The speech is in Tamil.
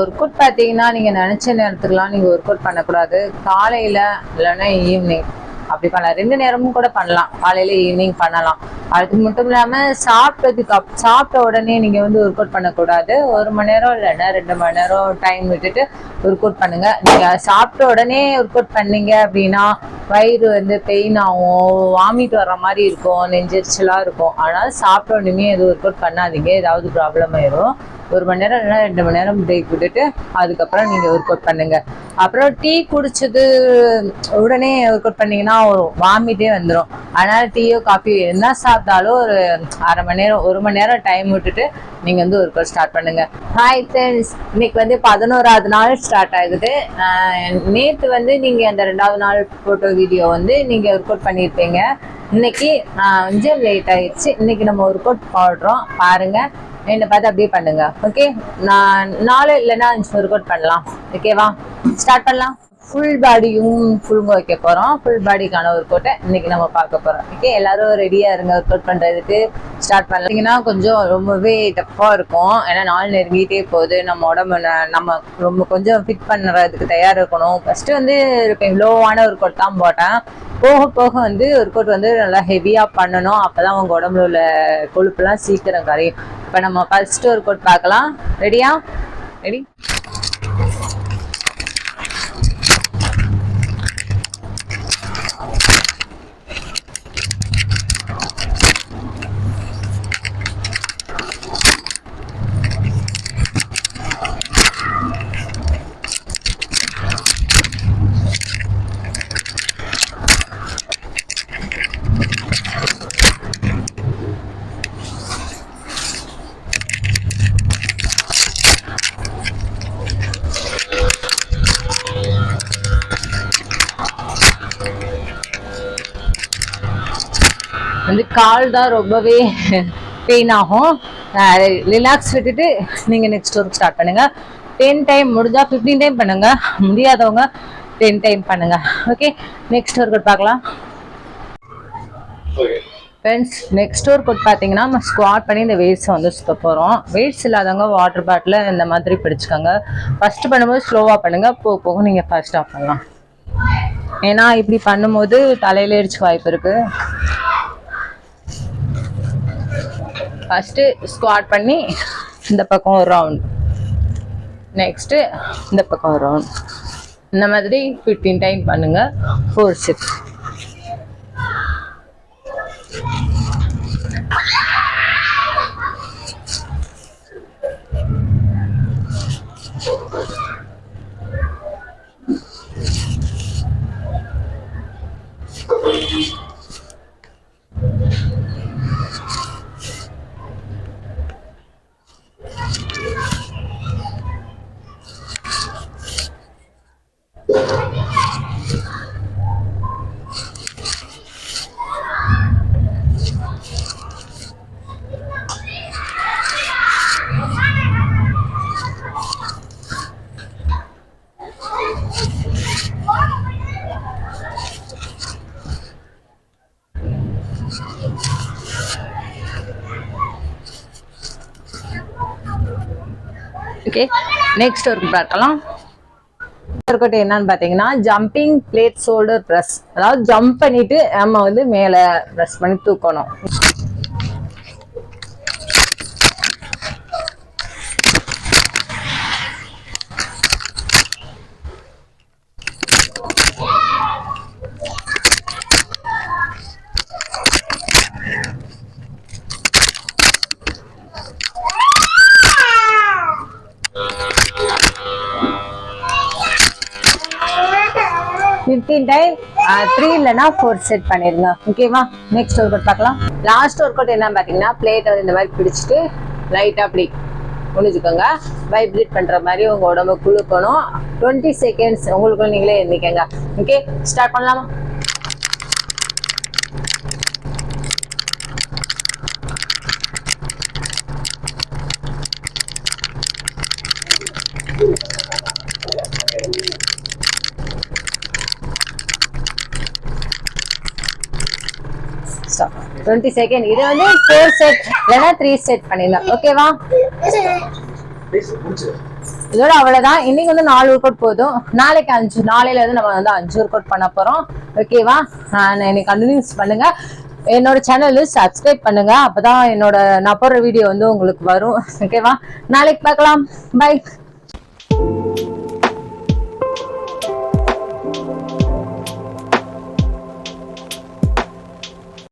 ஒர்க் அவுட் பார்த்தீங்கன்னா நீங்கள் நினச்ச நேரத்துக்குலாம் நீங்கள் ஒர்க் அவுட் பண்ணக்கூடாது. காலையில் இல்லைன்னா ஈவினிங் அப்படி பண்ணலாம். ரெண்டு நேரமும் கூட பண்ணலாம். காலையில் ஈவினிங் பண்ணலாம். அது மட்டும் இல்லாமல் சாப்பிட்டதுக்கு அப் சாப்பிட்ட உடனே நீங்கள் வந்து ஒர்க் அவுட் பண்ணக்கூடாது. ஒரு மணி நேரம் இல்லைன்னா ரெண்டு மணி நேரம் டைம் விட்டுட்டு ஒர்க் அவுட் பண்ணுங்க நீங்கள் சாப்பிட்ட உடனே ஒர்க் அவுட் பண்ணீங்க அப்படின்னா வயிறு வந்து பெயின் ஆகும். வாமிட் வர்ற மாதிரி இருக்கும். நெஞ்சரிச்சலாக இருக்கும். ஆனால் சாப்பிட்ட உடனே எதுவும் ஒர்க் அவுட் பண்ணாதீங்க. ஏதாவது ப்ராப்ளம் ஆயிரும். ஒரு மணி நேரம் இல்லைன்னா ரெண்டு மணி நேரம் பிரேக் விட்டுட்டு அதுக்கப்புறம் நீங்கள் ஒர்க் அவுட் பண்ணுங்க. அப்புறம் டீ குடிச்சது உடனே ஒர்க் அவுட் பண்ணீங்கன்னா வாமிட்டே வந்துடும் அதனால டீயோ காஃபியோ என்ன சாப்பிட்டாலும் ஒரு அரை மணி நேரம் ஒரு மணி நேரம் டைம் விட்டுட்டு நீங்கள் வந்து ஒர்க் அவுட் ஸ்டார்ட் பண்ணுங்க. ஹாய் ஃப்ரெண்ட்ஸ் இன்னைக்கு வந்து பதினோராவது நாள் ஸ்டார்ட் ஆகுது. நேற்று வந்து நீங்கள் அந்த ரெண்டாவது நாள் ஃபோட்டோ வீடியோ வந்து நீங்கள் ஒர்க் அவுட் பண்ணியிருப்பீங்க இன்னைக்கு கொஞ்சம் லேட் ஆயிடுச்சு. இன்னைக்கு நம்ம ஒர்க் அவுட் போடுறோம். பாருங்க. என்னை பார்த்து அப்படியே பண்ணுங்க. ஓகே நான் நாலு இல்லைன்னா அஞ்சு ஒர்க் அவுட் பண்ணலாம். ஓகேவா ஸ்டார்ட் பண்ணலாம். ஃபுல் பாடியும் ஃபுல்ங்க வைக்க போகிறோம் ஃபுல் பாடிக்கான ஒர்க் அவுட்டை இன்னைக்கு நம்ம பார்க்க போகிறோம் ஓகே எல்லாரும் ரெடியாக இருங்க ஒர்க் அவுட் பண்ணுறதுக்கு ஸ்டார்ட் பண்ணீங்கன்னா கொஞ்சம் ரொம்பவே டஃப்பாக இருக்கும். ஏன்னா நாள் நெருங்கிட்டே போகுது. நம்ம உடம்பு ந- நம்ம ரொம்ப கொஞ்சம் ஃபிட் பண்ணுறதுக்கு தயார் இருக்கணும். ஃபஸ்ட்டு வந்து லோவான ஒர்க் அவுட் தான் போட்டேன். போக போக வந்து ஒர்க் அவுட் வந்து நல்லா ஹெவியாக பண்ணணும். அப்போ தான் உங்கள் உடம்புல உள்ள கொழுப்புலாம் சீக்கிரம் கரையும். இப்போ நம்ம ஃபஸ்ட்டு ஒர்க் அவுட் பார்க்கலாம். ரெடியா ரெடி வந்து கால் தான் ரொம்பவே பெயின் ஆகும். ரிலாக்ஸ் விட்டுட்டு நீங்கள் நெக்ஸ்ட் ஒர்க் ஸ்டார்ட் பண்ணுங்க. டென் டைம் முடிஞ்சா ஃபிஃப்டீன் டைம் பண்ணுங்க. முடியாதவங்க டென் டைம் பண்ணுங்க. ஓகே நெக்ஸ்ட் ஒர்க் அவுட் பார்க்கலாம். ஃப்ரெண்ட்ஸ் நெக்ஸ்ட் ஒர்க் அவுட் பார்த்தீங்கன்னா நம்ம ஸ்குவாட் பண்ணி இந்த வெயிட்ஸை வந்து சுத்த போகிறோம் வெயிட்ஸ் இல்லாதவங்க வாட்டர் பாட்டில் இந்த மாதிரி பிடிச்சிக்கோங்க. ஃபர்ஸ்ட் பண்ணும்போது ஸ்லோவாக பண்ணுங்க. போக போக நீங்கள் ஃபர்ஸ்ட் ஆஃப் பண்ணலாம். ஏன்னா இப்படி பண்ணும்போது தலையில இடிச்சு வாய்ப்பு இருக்குது ஃபஸ்ட்டு ஸ்குவாட் பண்ணி இந்த பக்கம் ஒரு ரவுண்ட் நெக்ஸ்ட்டு இந்த பக்கம் ஒரு ரவுண்ட் இந்த மாதிரி ஃபிஃப்டீன் டைம் பண்ணுங்கள் four six okay next work பார்க்கலாம். இருக்கட்டும் என்னன்னு பார்த்தீங்கன்னா ஜம்பிங் பிளேட் ஷோல்டர் ப்ரெஸ் அதாவது ஜம்ப் பண்ணிட்டு நம்ம வந்து மேலே ப்ரெஸ் பண்ணி தூக்கணும். ஃபிஃப்டீன் டைம் த்ரீ இல்லைன்னா ஃபோர் செட் பண்ணிடுங்க ஓகேவா நெக்ஸ்ட் ஒர்க் அவுட் பார்க்கலாம். லாஸ்ட் ஒர்க் அவுட் என்ன பார்த்தீங்கன்னா பிளேட்டை இந்த மாதிரி பிடிச்சிட்டு லைட்டாக அப்படி முடிஞ்சுக்கோங்க. வைப்ரேட் பண்ணுற மாதிரி உங்கள் உடம்பு குழுக்கணும் டுவெண்ட்டி செகண்ட்ஸ் உங்களுக்கு நீங்களே எண்ணிக்கங்க. ஓகே ஸ்டார்ட் பண்ணலாமா? ஸ்டாப் டுவெண்ட்டி செகண்ட் இது வந்து ஃபோர் செட் இல்லைன்னா த்ரீ செட் பண்ணிடலாம். ஓகேவா இதோட அவ்வளவுதான். இன்னைக்கு வந்து நாலு ஒர்க் அவுட் போதும். நாளைக்கு அஞ்சு நாளையில இருந்து நம்ம வந்து அஞ்சு ஒர்க் அவுட் பண்ண போறோம். ஓகேவா என்னை கண்டினியூஸ் பண்ணுங்க. என்னோட சேனல் சப்ஸ்கிரைப் பண்ணுங்க. அப்பதான் என்னோட நான் போடுற வீடியோ வந்து உங்களுக்கு வரும். ஓகேவா நாளைக்கு பார்க்கலாம். பை